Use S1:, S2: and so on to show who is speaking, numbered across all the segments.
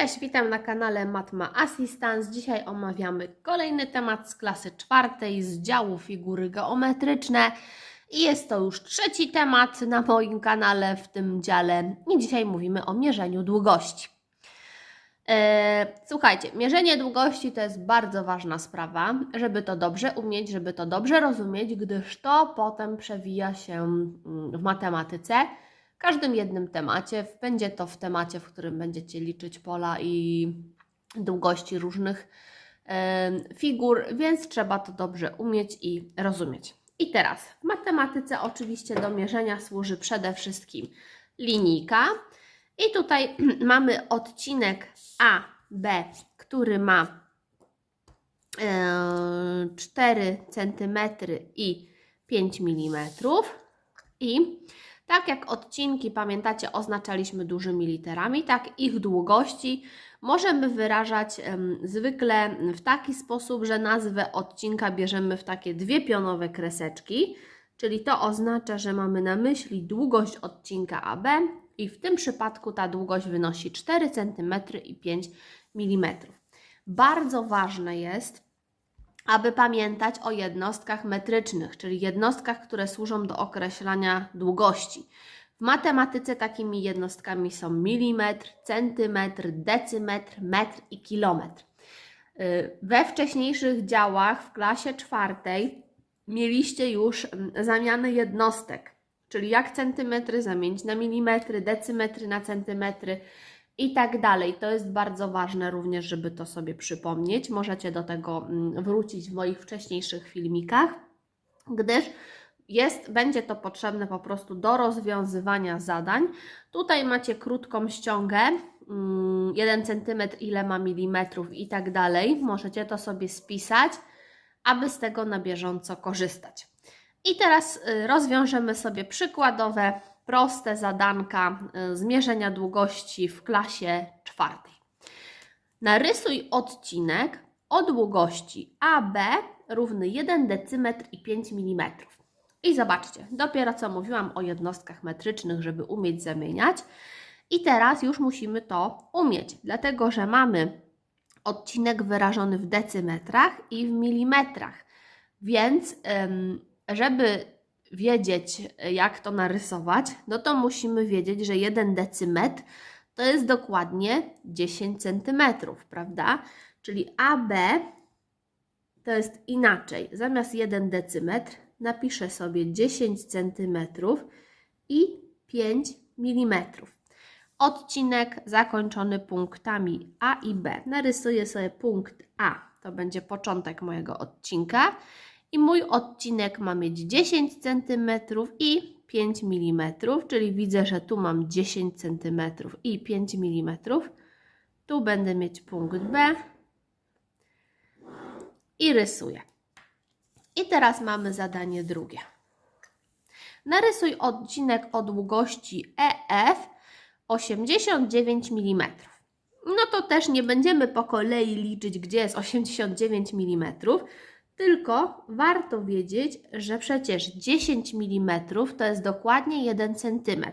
S1: Cześć, witam na kanale Matma Assistance. Dzisiaj omawiamy kolejny temat z klasy czwartej z działu figury geometryczne. I jest to już trzeci temat na moim kanale w tym dziale. I dzisiaj mówimy o mierzeniu długości. E, Słuchajcie, mierzenie długości to jest bardzo ważna sprawa, żeby to dobrze umieć, żeby to dobrze rozumieć, gdyż to potem przewija się mm, w matematyce każdym jednym temacie. Będzie to w temacie, w którym będziecie liczyć pola i długości różnych figur, więc trzeba to dobrze umieć i rozumieć. I teraz w matematyce oczywiście do mierzenia służy przede wszystkim linijka. I tutaj mamy odcinek A, B, który ma e, 4 cm i 5 mm. I tak jak odcinki, pamiętacie, oznaczaliśmy dużymi literami, tak ich długości możemy wyrażać em, zwykle w taki sposób, że nazwę odcinka bierzemy w takie dwie pionowe kreseczki, czyli to oznacza, że mamy na myśli długość odcinka AB i w tym przypadku ta długość wynosi 4 cm i 5 mm. Bardzo ważne jest, aby pamiętać o jednostkach metrycznych, czyli jednostkach, które służą do określania długości. W matematyce takimi jednostkami są milimetr, centymetr, decymetr, metr i kilometr. We wcześniejszych działach w klasie czwartej mieliście już mm, zamiany jednostek, czyli jak centymetry zamienić na milimetry, decymetry na centymetry i tak dalej. To jest bardzo ważne również, żeby to sobie przypomnieć. Możecie do tego mm, wrócić w moich wcześniejszych filmikach, gdyż jest, będzie to potrzebne po prostu do rozwiązywania zadań. Tutaj macie krótką ściągę, mm, 1 cm ile ma milimetrów i tak dalej. Możecie to sobie spisać, aby z tego na bieżąco korzystać. I teraz y, rozwiążemy sobie przykładowe, proste zadanka y, zmierzenia długości w klasie czwartej. Narysuj odcinek o długości AB równy 1 decymetr i 5 mm. I zobaczcie, dopiero co mówiłam o jednostkach metrycznych, żeby umieć zamieniać. I teraz już musimy to umieć, dlatego że mamy odcinek wyrażony w decymetrach i w milimetrach. Więc, żeby wiedzieć, jak to narysować, no to musimy wiedzieć, że 1 decymetr to jest dokładnie 10 cm, prawda? Czyli AB to jest inaczej. Zamiast 1 decymetr napiszę sobie 10 cm i 5 mm. Odcinek zakończony punktami A i B. Narysuję sobie punkt A, to będzie początek mojego odcinka. I mój odcinek ma mieć 10 cm i 5 mm, czyli widzę, że tu mam 10 cm i 5 mm. Tu będę mieć punkt B i rysuję. I teraz mamy zadanie drugie. Narysuj odcinek o długości EF 89 mm. No to też nie będziemy po kolei liczyć, gdzie jest 89 mm, tylko warto wiedzieć, że przecież 10 mm to jest dokładnie 1 cm.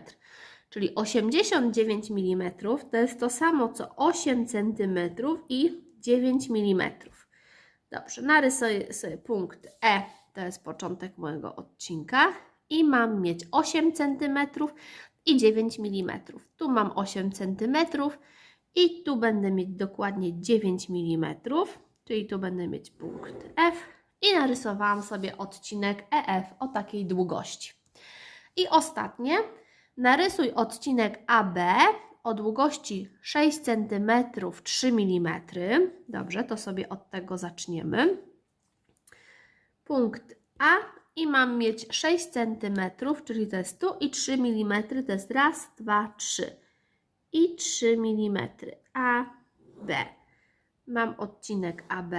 S1: Czyli 89 mm to jest to samo co 8 cm i 9 mm. Dobrze, narysuję sobie punkt E, to jest początek mojego odcinka i mam mieć 8 cm i 9 mm. Tu mam 8 cm i tu będę mieć dokładnie 9 mm, czyli tu będę mieć punkt F i narysowałam sobie odcinek EF o takiej długości. I ostatnie, narysuj odcinek AB o długości 6 cm 3 mm. Dobrze, to sobie od tego zaczniemy. Punkt A i mam mieć 6 cm, czyli to jest tu i 3 mm, to jest raz, dwa, trzy i 3 mm. A, B. Mam odcinek AB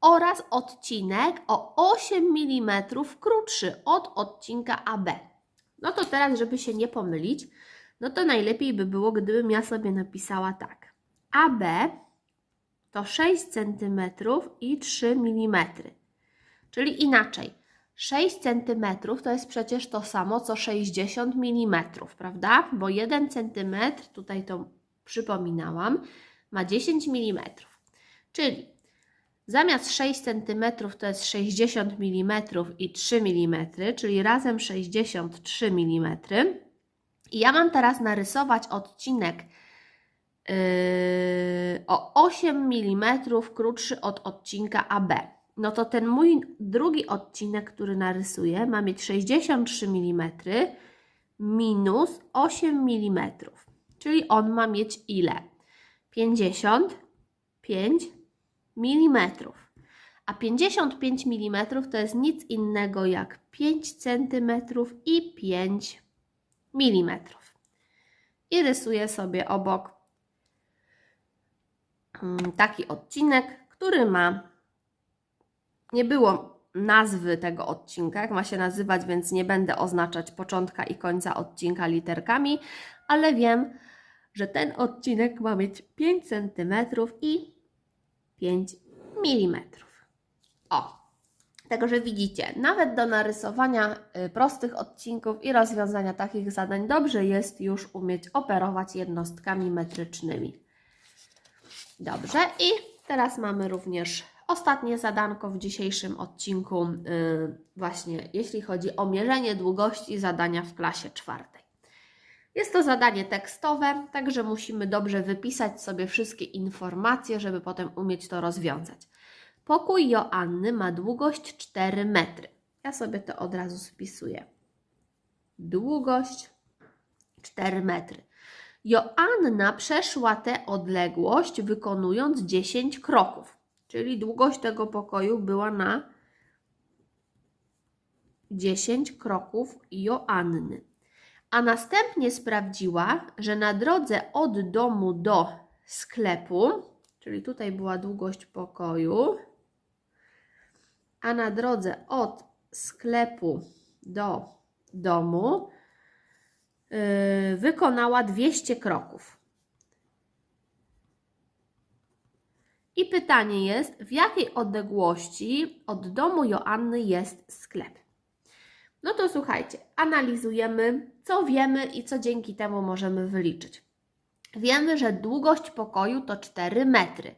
S1: oraz odcinek o 8 mm krótszy od odcinka AB. No to teraz, żeby się nie pomylić, no to najlepiej by było, gdybym ja sobie napisała tak. AB to 6 cm i 3 mm. Czyli inaczej. 6 cm to jest przecież to samo co 60 mm, prawda? Bo 1 cm, tutaj to przypominałam, ma 10 mm. Czyli zamiast 6 cm to jest 60 mm i 3 mm, czyli razem 63 mm. I ja mam teraz narysować odcinek yy, o 8 mm krótszy od odcinka AB. No to ten mój drugi odcinek, który narysuję, ma mieć 63 mm minus 8 mm. Czyli on ma mieć ile? 55 mm. A 55 mm to jest nic innego jak 5 cm i 5 mm. I rysuję sobie obok mm, taki odcinek, który ma. Nie było nazwy tego odcinka, jak ma się nazywać, więc nie będę oznaczać początka i końca odcinka literkami, ale wiem, że ten odcinek ma mieć 5 cm i 5 mm. O, Także widzicie, nawet do narysowania y, prostych odcinków i rozwiązania takich zadań dobrze jest już umieć operować jednostkami metrycznymi. Dobrze, i teraz mamy również ostatnie zadanko w dzisiejszym odcinku, yy, właśnie jeśli chodzi o mierzenie długości zadania w klasie czwartej. Jest to zadanie tekstowe, także musimy dobrze wypisać sobie wszystkie informacje, żeby potem umieć to rozwiązać. Pokój Joanny ma długość 4 metry. Ja sobie to od razu spisuję. Długość 4 metry. Joanna przeszła tę odległość wykonując 10 kroków, czyli długość tego pokoju była na 10 kroków Joanny. A następnie sprawdziła, że na drodze od domu do sklepu, czyli tutaj była długość pokoju, a na drodze od sklepu do domu yy, wykonała 200 kroków. I pytanie jest, w jakiej odległości od domu Joanny jest sklep? No to słuchajcie, analizujemy, co wiemy i co dzięki temu możemy wyliczyć. Wiemy, że długość pokoju to 4 metry.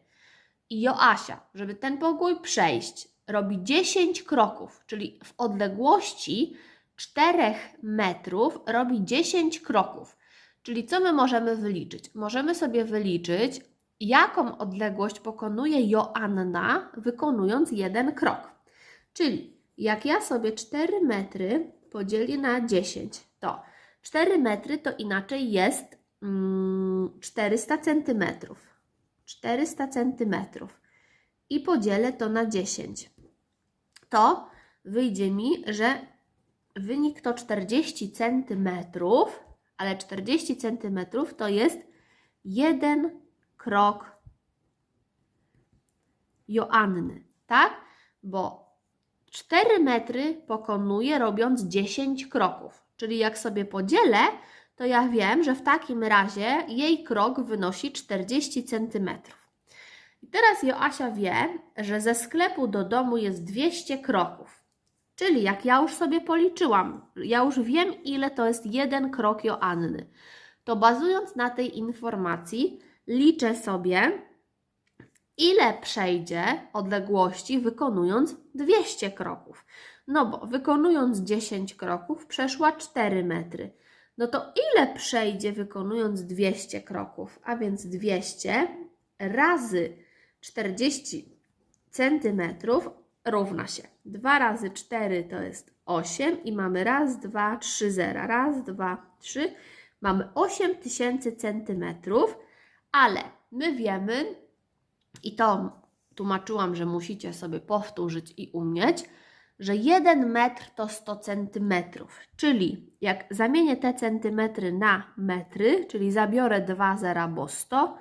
S1: I Joasia, żeby ten pokój przejść, robi 10 kroków, czyli w odległości 4 metrów robi 10 kroków. Czyli co my możemy wyliczyć? Możemy sobie wyliczyć, jaką odległość pokonuje Joanna, wykonując jeden krok. Czyli jak ja sobie 4 metry podzielię na 10, to 4 metry to inaczej jest mm, 400 centymetrów. 400 centymetrów. I podzielę to na 10 to wyjdzie mi, że wynik to 40 cm, ale 40 cm to jest jeden krok Joanny, tak? Bo 4 metry pokonuje robiąc 10 kroków. Czyli jak sobie podzielę, to ja wiem, że w takim razie jej krok wynosi 40 centymetrów. I teraz Joasia wie, że ze sklepu do domu jest 200 kroków. Czyli jak ja już sobie policzyłam, ja już wiem, ile to jest jeden krok Joanny. To bazując na tej informacji, liczę sobie, ile przejdzie odległości wykonując 200 kroków. No bo wykonując 10 kroków przeszła 4 metry. No to ile przejdzie wykonując 200 kroków? A więc 200 razy 40 cm równa się 2 razy 4 to jest 8 i mamy raz, dwa, trzy zera. Raz, dwa, trzy. Mamy 8000 cm, ale my wiemy, i to tłumaczyłam, że musicie sobie powtórzyć i umieć, że 1 metr to 100 centymetrów. Czyli jak zamienię te centymetry na metry, czyli zabiorę 2 zera, bo 100,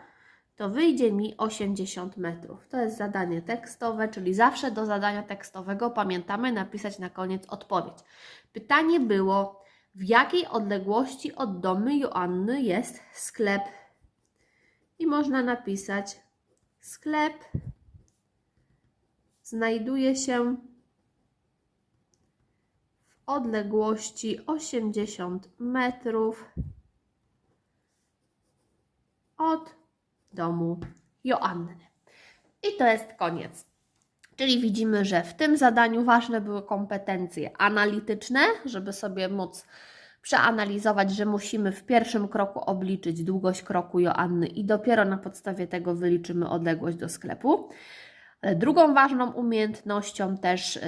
S1: to wyjdzie mi 80 metrów. To jest zadanie tekstowe, czyli zawsze do zadania tekstowego pamiętamy napisać na koniec odpowiedź. Pytanie było, w jakiej odległości od domu Joanny jest sklep? I można napisać, sklep znajduje się w odległości 80 metrów od domu Joanny. I to jest koniec. Czyli widzimy, że w tym zadaniu ważne były kompetencje analityczne, żeby sobie móc przeanalizować, że musimy w pierwszym kroku obliczyć długość kroku Joanny i dopiero na podstawie tego wyliczymy odległość do sklepu. Drugą ważną umiejętnością też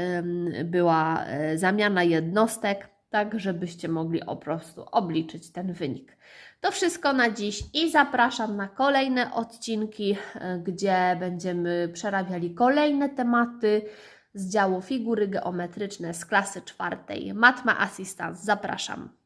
S1: była y, zamiana jednostek, tak żebyście mogli po prostu obliczyć ten wynik. To wszystko na dziś i zapraszam na kolejne odcinki, y, gdzie będziemy przerabiali kolejne tematy z działu figury geometryczne z klasy czwartej. Matma Assistance. Zapraszam.